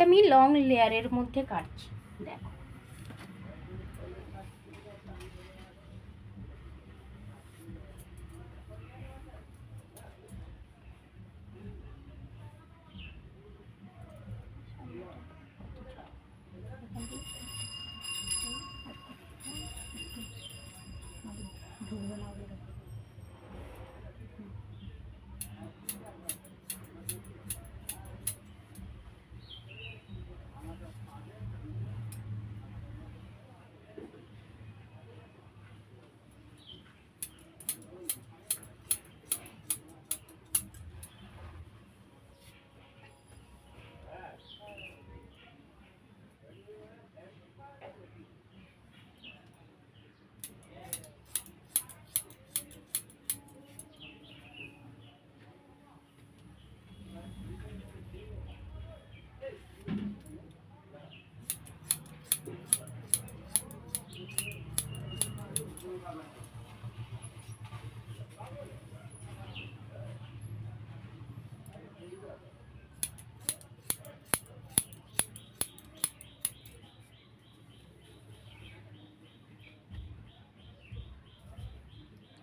আমি লং লেয়ারের মধ্যে কাটছি দেখো।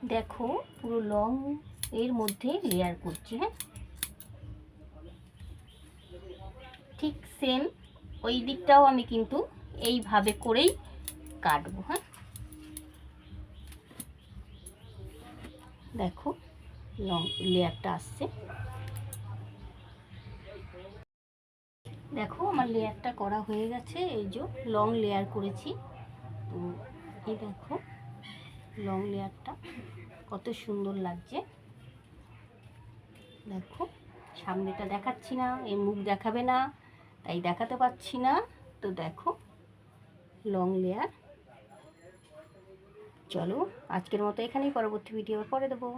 দেখো, পুরো লং এর মধ্যে লেয়ার করছি হ্যাঁ? ঠিক সেম ওই দিকটাও আমি কিন্তু এইভাবে করেই কাটবো হ্যাঁ? দেখো লং লেয়ারটা আসছে। দেখো, আমার লেয়ারটা করা হয়ে গেছে, এই যে লং লেয়ার করেছি। তো এই দেখো লং লেয়ারটা কত সুন্দর লাগছে। দেখো, সামনেটা দেখাচ্ছি না এই মুখ দেখাবে না, তাই দেখাতে পাচ্ছি না। তো দেখো লং লেয়ার চলো, আজকের মতো এখানেই পরবর্তী ভিডিও পরে দেবো।